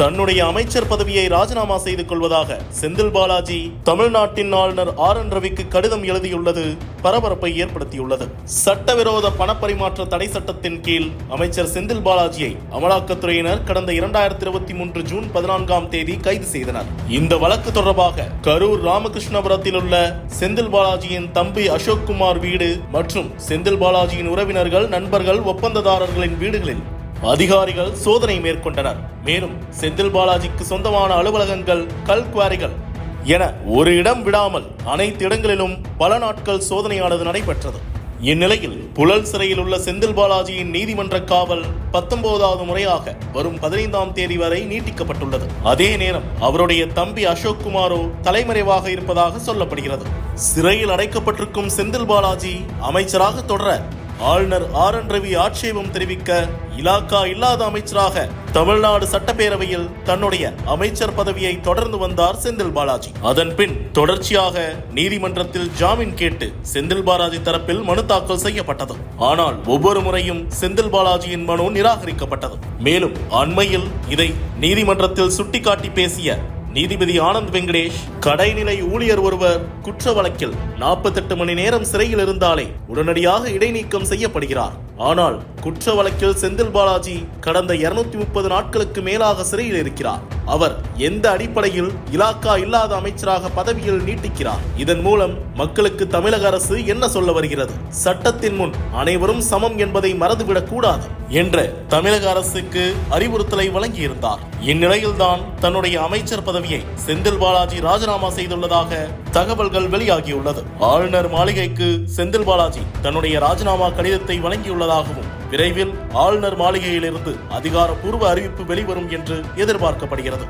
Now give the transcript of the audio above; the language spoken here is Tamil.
தன்னுடைய அமைச்சர் பதவியை ராஜினாமா செய்து கொள்வதாக செந்தில் பாலாஜி தமிழ்நாட்டின் ஆளுநர் ஆர் என் ரவிக்கு கடிதம் எழுதியுள்ளது. பரபரப்பை ஏற்படுத்தியுள்ளது. சட்டவிரோத பணப்பரிமாற்ற தடை சட்டத்தின் கீழ் அமைச்சர் செந்தில் பாலாஜியை அமலாக்கத்துறையினர் கடந்த இரண்டாயிரத்தி இருபத்தி மூன்று ஜூன் பதினான்காம் தேதி கைது செய்தனர். இந்த வழக்கு தொடர்பாக கரூர் ராமகிருஷ்ணபுரத்தில் உள்ள செந்தில் பாலாஜியின் தம்பி அசோக் குமார் வீடு மற்றும் செந்தில் பாலாஜியின் உறவினர்கள் நண்பர்கள் ஒப்பந்ததாரர்களின் வீடுகளில் அதிகாரிகள் சோதனை மேற்கொண்டனர். மேலும் செந்தில் பாலாஜிக்கு சொந்தமான அலுவலகங்கள் கல்குவாரிகள் என ஒரு இடம் விடாமல் அனைத்து இடங்களிலும் பல நாட்கள் சோதனையானது நடைபெற்றது. இந்நிலையில் புழல் சிறையில் உள்ள செந்தில் பாலாஜியின் நீதிமன்ற காவல் பத்தொன்பதாவது முறையாக வரும் பதினைந்தாம் தேதி வரை நீட்டிக்கப்பட்டுள்ளது. அதே நேரம் அவருடைய தம்பி அசோக் குமாரோ தலைமறைவாக இருப்பதாக சொல்லப்படுகிறது. சிறையில் அடைக்கப்பட்டிருக்கும் செந்தில் பாலாஜி அமைச்சராக தொடர ஆளுநர் ஆர் என் ரவி ஆட்சேபம் தெரிவிக்க இலாக்கா இல்லாத அமைச்சராக தமிழ்நாடு சட்டப்பேரவையில் தன்னுடைய அமைச்சர் பதவியை தொடர்ந்து வந்தார் செந்தில் பாலாஜி. அதன் பின் தொடர்ச்சியாக நீதிமன்றத்தில் ஜாமீன் கேட்டு செந்தில் பாலாஜி தரப்பில் மனு தாக்கல் செய்யப்பட்டது. ஆனால் ஒவ்வொரு முறையும் செந்தில் பாலாஜியின் மனு நிராகரிக்கப்பட்டது. மேலும் அண்மையில் இதை நீதிமன்றத்தில் சுட்டிக்காட்டி பேசிய நீதிபதி ஆனந்த் வெங்கடேஷ் கடைநிலை ஊழியர் ஒருவர் குற்ற வழக்கில் நாற்பத்தெட்டு மணி நேரம் சிறையில் இருந்தாலே உடனடியாக இடைநீக்கம் செய்யப்படுகிறார். ஆனால் குற்ற வழக்கில் செந்தில் பாலாஜி கடந்த இருநூத்தி முப்பது நாட்களுக்கு மேலாக சிறையில் இருக்கிறார். அவர் எந்த அடிப்படையில் இலாக்கா இல்லாத அமைச்சராக பதவியில் நீட்டிக்கிறார். இதன் மூலம் மக்களுக்கு தமிழக அரசு என்ன சொல்ல வருகிறது? சட்டத்தின் முன் அனைவரும் சமம் என்பதை மறந்துவிடக் கூடாது என்ற தமிழக அரசுக்கு அறிவுறுத்தலை வழங்கியிருந்தார். இந்நிலையில்தான் தன்னுடைய அமைச்சர் பதவியை செந்தில் பாலாஜி ராஜினாமா செய்துள்ளதாக தகவல்கள் வெளியாகியுள்ளது. ஆளுநர் மாளிகைக்கு செந்தில் பாலாஜி தன்னுடைய ராஜினாமா கடிதத்தை உள்ளதாகவும் விரைவில் ஆளுநர் மாளிகையிலிருந்து அதிகாரப்பூர்வ அறிவிப்பு வெளிவரும் என்று எதிர்பார்க்கப்படுகிறது.